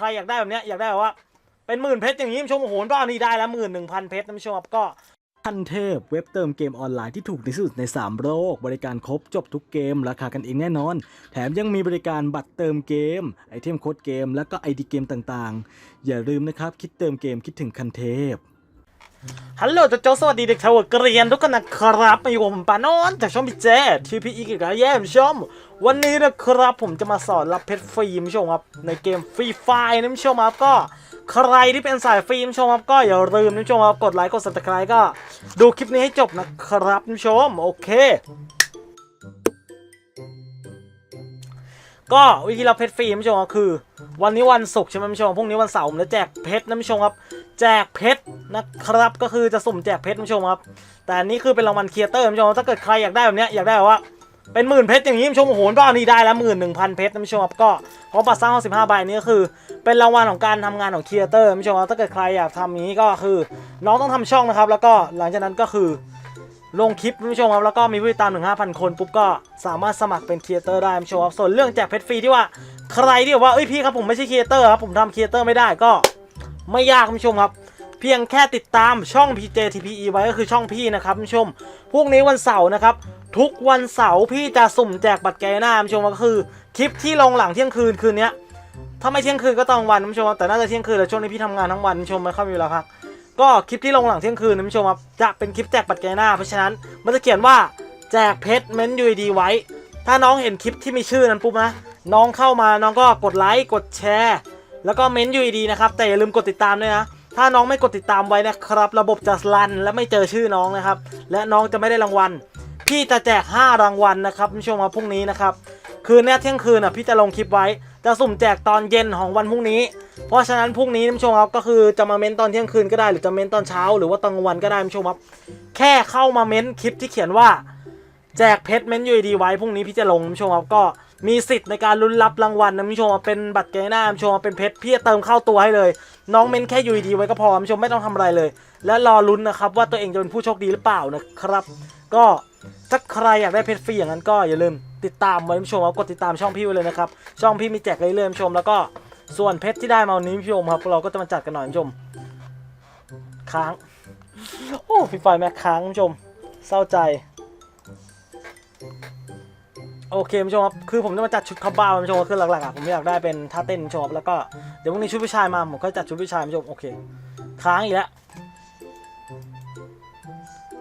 ใครอยากได้แบบเนี้ยอยากได้แบบว่าเป็นหมื่นเพชรอย่างนี้ท่านผู้ชมโอ้โหก็นี่ได้แล้วหมื่นหนึ่งพันเพชรท่านผู้ชมครับก็ทันเทพเว็บเติมเกมออนไลน์ที่ถูกที่สุดใน 3 โลก บริการครบจบทุกเกม ราคากันเองแน่นอน แถมยังมีบริการบัตรเติมเกม ไอเทมโค้ดเกม แล้วก็ไอดีเกมต่างๆ อย่าลืมนะครับ คิดเติมเกมคิดถึงคันเทพฮัลโหลโจโจสวัสดีเด็กชาวเกรียนทุกคนนะครับมาอยู่กับผมปานนท์จากช่องพีเจทีพีอีกแล้วแย่มชม วันนี้นะครับผมจะมาสอนรับเพชรฟรีมชมครับในเกมฟรีไฟนะชมครับก็ใครที่เป็นสายฟรีมชมครับก็อย่าลืมนะชมครับกดไลค์กด subscribe ก็ดูคลิปนี้ให้จบนะครับนะชมโอเค ก็วิธีรับเพชรฟรีนะผู้ชมก็คือ วันนี้วันศุกร์ใช่ไหมผู้ชมพรุ่งนี้วันเสาร์ผมจะแจกเพชรนะผู้ชมครับแจกเพชรนะครับก็คือจะสุ่มแจกเพชรนะผู้ชมครับ แต่อันนี้คือเป็นรางวัลเครีเอเตอร์นะผู้ชมถ้าเกิดใครอยากได้แบบเนี้ยอยากได้แบบว่า เป็นหมื่นเพชรอย่างนี้ผู้ชมโอ้โหก็นี่ได้แล้วหมื่นหนึ่งพันเพชรนะผู้ชมครับก็เพราะบัตรสร้างสิบห้าใบนี้ก็คือ เป็นรางวัลของการทำงานของครีเอเตอร์ผู้ชมครับถ้าเกิดใครอยากทำอย่างนี้ก็คือ น้องต้องทำช่องนะครับ แล้วก็หลังจากนั้นก็คือลงคลิปคุณผู้ชมครับแล้วก็มีผู้ติดตามถึง5,000 คนปุ๊บก็สามารถสมัครเป็นครีเอเตอร์ได้คุณผู้ชมครับส่วนเรื่องแจกเพชรฟรีที่ว่าใครที่ว่าเอ้ยพี่ครับผมไม่ใช่ครีเอเตอร์ครับผมทำครีเอเตอร์ไม่ได้ก็ไม่ยากคุณผู้ชมครับเพียงแค่ติดตามช่อง PJTPE ไว้ก็คือช่องพี่นะครับผู้ชมพรุ่งนี้วันเสาร์นะครับ ทุกวันเสาร์พี่จะสุ่มแจกบัตรแกหน้าคุณผู้ชมก็คือคลิปที่ลงหลังเที่ยงคืนคืนนี้ถ้าไม่เที่ยงคืนก็ตอนกลางวันคุณผู้ชมแต่น่าจะเที่ยงคืนแล้วช่วงนี้พี่ทำงานทั้งวันคุณผู้ชมไม่ค่อยมีเวลาพักก็คลิปที่ลงหลังเที่ยงคืนนะคุณผู้ชมครับจะเป็นคลิปแจกบัตรแกหน้าเพราะฉะนั้นมันจะเขียนว่าแจกเพชรเม้นยูดีไว้ ถ้าน้องเห็นคลิปที่มีชื่อนั้นปุ๊บนะน้องเข้ามาน้องก็กดไลค์กดแชร์แล้วก็เม้นยูดีนะครับแต่อย่าลืมกดติดตามด้วยนะถ้าน้องไม่กดติดตามไว้นะครับ ระบบจะรันและไม่เจอชื่อน้องนะครับ และน้องจะไม่ได้รางวัล พี่จะแจก 5 รางวัลนะครับคุณผู้ชมครับพรุ่งนี้นะครับคืนเนี้ยเที่ยงคืนอะพี่จะลงคลิปไว้ จะสุ่มแจกตอนเย็นของวันพรุ่งนี้ เพราะฉะนั้นพรุ่งนี้ท่านผู้ชมครับก็คือจะมาเม้นตอนเที่ยงคืนก็ได้หรือจะเม้นตอนเช้า หรือว่าตอนกลางวันก็ได้ท่านผู้ชมครับ แค่เข้ามาเม้นคลิปที่เขียนว่า แจกเพชรเม้นยูดีไว้พรุ่งนี้พี่จะลงท่านผู้ชมครับก็มีสิทธิ์ในการลุ้นรับรางวัลนะท่านผู้ชมเป็นบัตรเกหน้าท่านผู้ชมเป็นเพชรพี่จะเติมเข้าตัวให้เลย น้องเม้นแค่ยูดีไว้ก็พอท่านผู้ชมไม่ต้องทำอะไรเลย และรอลุ้นนะครับว่าตัวเองจะเป็นผู้โชคดีหรือเปล่านะครับ ก็ ถ้าใครอยากได้เพชรฟรีอย่างนั้นก็อย่าลืมติดตามไว้ท่านผู้ชมครับกดติดตามช่องพี่ไว้เลยนะครับ ช่องพี่มีแจกเรื่อยๆผู้ชมแล้วก็ส่วนเพชรที่ได้มาวันนี้พี่ชมครับ เราก็จะมาจัดกันหน่อยผู้ชม ค้าง โอ้ฟีไฟแม็กค้างผู้ชม เศร้าใจ โอเคผู้ชมครับ คือผมจะมาจัดชุดคาบ้าผู้ชมคือหลักๆอะผมอยากได้เป็นท่าเต้นผู้ชมแล้วก็เดี๋ยวพรุ่งนี้ชุดผู้ชายมาผมก็จัดชุดผู้ชายผู้ชมโอเค ค้างอีกแล้ว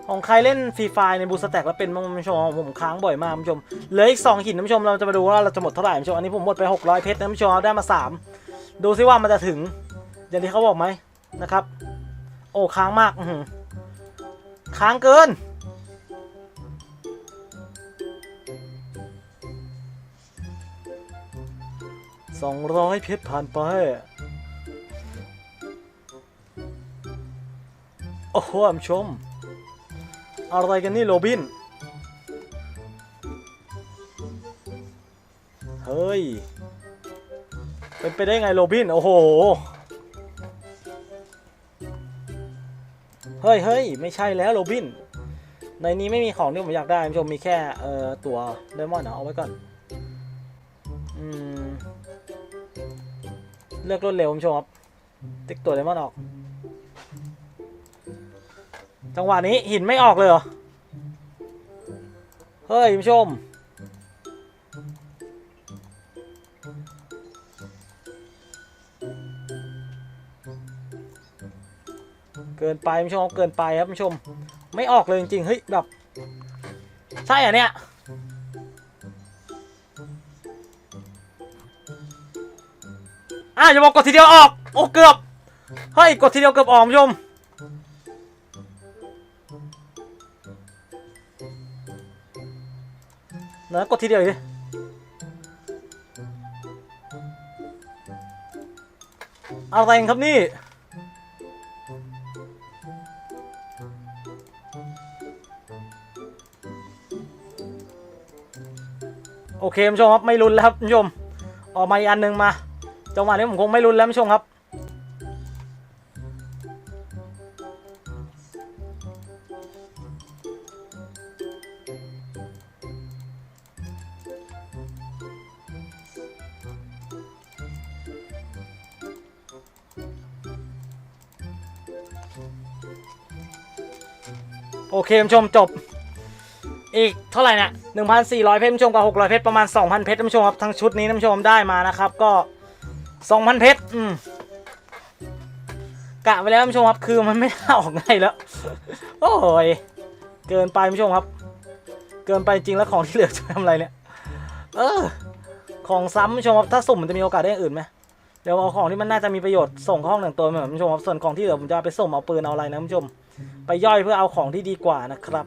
ของใครเล่นฟรีไฟในบูสแต็กแล้วเป็นบ้งคุณผู้ชมผมค้างบ่อยมากคุณผู้ชมเหลืออีกสองหินคุณผู้ชมเราจะมาดูว่าเราจะหมดเท่าไหร่คุณผู้ชมอันนี้ผมหมดไป 600 เพชรนะคุณผู้ชมได้มาสามดูซิว่ามันจะถึง อย่างที่เขาบอกไหมนะครับ โอ้ค้างมากค้างเกินสองร้อยเพชรผ่านไป โอ้โหผู้ชม อะไรกันนี่โรบิน เฮ้ย เป็นไปได้ไงโรบิน โอ้โห เฮ้ยเฮ้ยไม่ใช่แล้วโรบิน ในนี้ไม่มีของที่ผมอยากได้คุณผู้ชมมีแค่เอ่อตัวไดมอนด์เอาไว้ก่อน อืม เลือกรวดเร็วคุณผู้ชมครับติ๊กตัวไดมอนด์ออก จังหวะนี้หินไม่ออกเลยเหรอ เฮ้ยผู้ชม เกินไปผู้ชมเกินไปครับผู้ชม ไม่ออกเลยจริงๆเฮ้ยแบบใช่เหรอเนี่ยอะอย่าบอกกดทีเดียวออก โอ้เกือบ เฮ้ย กดทีเดียวเกือบออกผู้ชม นะกดทีเดียวดิอะไรครับนี่ โอเคคุณผู้ชมครับ ไม่รุนแล้วครับคุณผู้ชม ออกมาอีกอันหนึ่งมา จังหวะนี้ผมคงไม่รุนแล้วคุณผู้ชมครับ โอเคท่านผู้ชมจบ อีกเท่าไหร่เนี่ย1,400เพชรท่านผู้ชมกับ600เพชรประมาณ2,000เพชรท่านผู้ชมครับทั้งชุดนี้ท่านผู้ชมได้มานะครับก็2,000เพชรอืมกะไปแล้วท่านผู้ชมครับคือมันไม่น่าออกง่ายแล้ว โอ้ยเกินไปท่านผู้ชมครับ เกินไปจริงแล้วของที่เหลือจะทำอะไรเนี่ยเออของซ้ำท่านผู้ชมครับถ้าสุ่มมันจะมีโอกาสได้อื่นไหม เดี๋ยวเอาของที่มันน่าจะมีประโยชน์ส่งเข้าห้องหนึ่งตัวเหมือนท่านผู้ชมครับส่วนของที่เหลือผมจะไปส่งเอาปืนเอาอะไรนะคุณผู้ชม ไปย่อยเพื่อเอาของที่ดีกว่านะครับ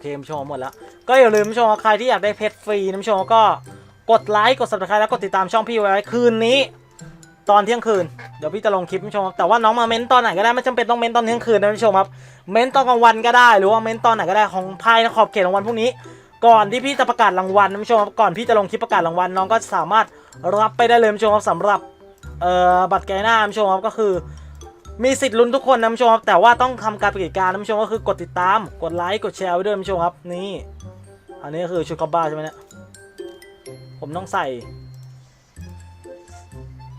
เคผู้ชมหมดแล้ว ก็อย่าลืมผู้ชมใครที่อยากได้เพชรฟรีนะผู้ชมก็กดไลค์กด subscribe แล้วกดติดตามช่องพี่ไว้คืนนี้ ตอนเที่ยงคืนเดี๋ยวพี่จะลงคลิปผู้ชมครับแต่ว่าน้องมาเม้นตอนไหนก็ได้ไม่จำเป็นต้องเม้นตอนเที่ยงคืนนะผู้ชมครับเม้นตอนกลางวันก็ได้ หรือว่าเม้นตอนไหนก็ได้ของภายในขอบเขตของวันพรุ่งนี้ ก่อนที่พี่จะประกาศรางวัลนะผู้ชมครับก่อนพี่จะลงคลิปประกาศรางวัลน้องก็สามารถรับไปได้เลยผู้ชมครับสำหรับเอ่อบัตรแกหน้าผู้ชมครับก็คือ มีสิทธิ์ลุ้นทุกคนนะคุณผู้ชมครับแต่ว่าต้องทำการปฏิการนะคุณผู้ชมก็คือกดติดตามกดไลค์กดแชร์ไว้ด้วยคุณผู้ชมครับนี่อันนี้คือชุดคอบบ้าใช่ไหมเนี่ยผมต้องใส่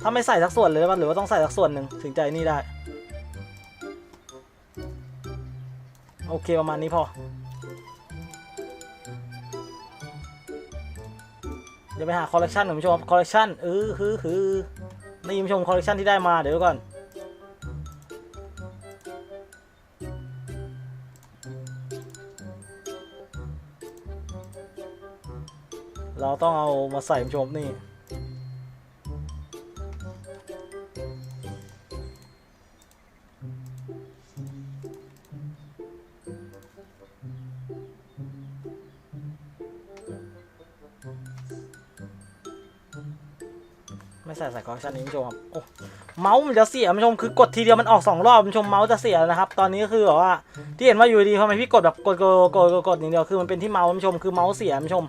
ถ้าไม่ใส่สักส่วนเลยป่ะหรือว่าต้องใส่สักส่วนหนึ่งถึงใจนี่ได้ โอเคประมาณนี้พอเดี๋ยวไปหาคอลเลคชันของผู้ชมคอลเลคชันเออคือคือนี่ผู้ชมคอลเลคชันที่ได้มาเดี๋ยวดูก่อน เราต้องเอามาใส่ผู้ชมนี่ ไม่ใส่ใส่คอลเลคชันนี้ผู้ชมครับโอ้เมาส์มันจะเสียผู้ชมคือกดทีเดียวมันออกสองรอบผู้ชมเมาส์จะเสียนะครับ ตอนนี้ก็คือแบบว่าที่เห็นว่าอยู่ดีทำไมพี่กดแบบกดกดกดกดกดอย่างเดียวคือมันเป็นที่เมาส์ผู้ชมคือเมาส์เสียผู้ชม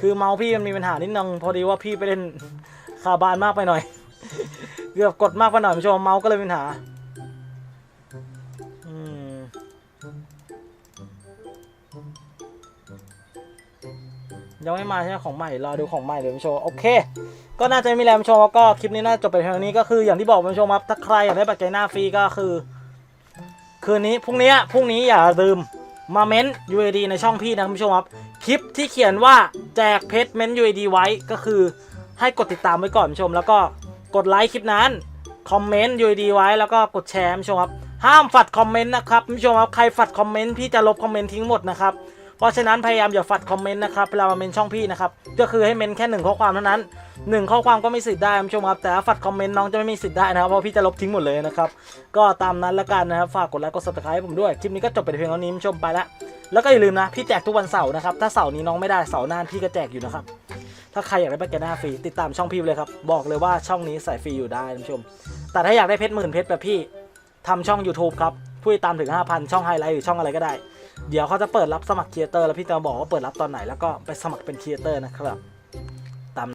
คือเมาส์พี่มันมีปัญหานิดนึงพอดีว่าพี่ไปเล่นคาบานมากไปหน่อย เกือบกดมากไปหน่อยคุณผู้ชมเมาส์ก็เลยมีปัญหาอยังไม่มาใช่ไหมของใหม่รอดูของใหม่เดี๋ยวมาโชว์โอเค ก็น่าจะมีแล้วมาโชว์ก็คลิปนี้น่าจะจบไปเท่านี้ก็คืออย่างที่บอกมาโชว์ครับถ้าใครอยากได้บัตรใจหน้าฟรีก็คือ คืนนี้พรุ่งนี้พรุ่งนี้อย่าลืมมาเม้น UAD ในช่องพี่นะคุณผู้ชมครับ คลิปที่เขียนว่าแจกเพชรเม้น UAD ไว้ก็คือ ให้กดติดตามไว้ก่อนผู้ชม แล้วก็กดไลค์คลิปนั้นคอมเมนต์ UAD ไว้แล้วก็กดแชร์ผู้ชมครับห้ามฝัดคอมเมนต์นะครับผู้ชมครับใครฝัดคอมเมนต์พี่จะลบคอมเมนต์ทิ้งหมดนะครับเพราะฉะนั้นพยายามอย่าฝัดคอมเมนต์นะครับเวลามาเมนช่องพี่นะครับก็คือให้เมนแค่หนึ่งข้อความเท่านั้นหนึ่งข้อความก็ไม่สิทธิ์ได้ผู้ชมครับแต่ถ้าฝัดคอมเมนต์น้องจะไม่มีสิทธิ์ได้นะครับเพราะพี่จะลบทิ้งหมดเลยนะครับก็ตามนั้นละกันนะครับฝากกดไลค์กด subscribe ให้ผมด้วยคลิปนี้ก็จบไปเพียงเท่านี้ผู้ชมไปละ แล้วก็อย่าลืมนะ พี่แจกทุกวันเสาร์นะครับ ถ้าเสาร์นี้น้องไม่ได้เสาร์หน้าพี่ก็แจกอยู่นะครับ ถ้าใครอยากได้บัตรแกหน้าฟรีติดตามช่องพี่เลยครับ บอกเลยว่าช่องนี้ใส่ฟรีอยู่ได้คุณผู้ชม แต่ถ้าอยากได้เพชรหมื่นเพชรแบบพี่ทำช่อง YouTube ครับผู้ติดตามถึง 5,000 ช่องไฮไลท์หรือช่องอะไรก็ได้ เดี๋ยวเขาจะเปิดรับสมัครครีเอเตอร์แล้วพี่จะบอกว่าเปิดรับตอนไหนแล้วก็ไปสมัครเป็นครีเอเตอร์นะครับ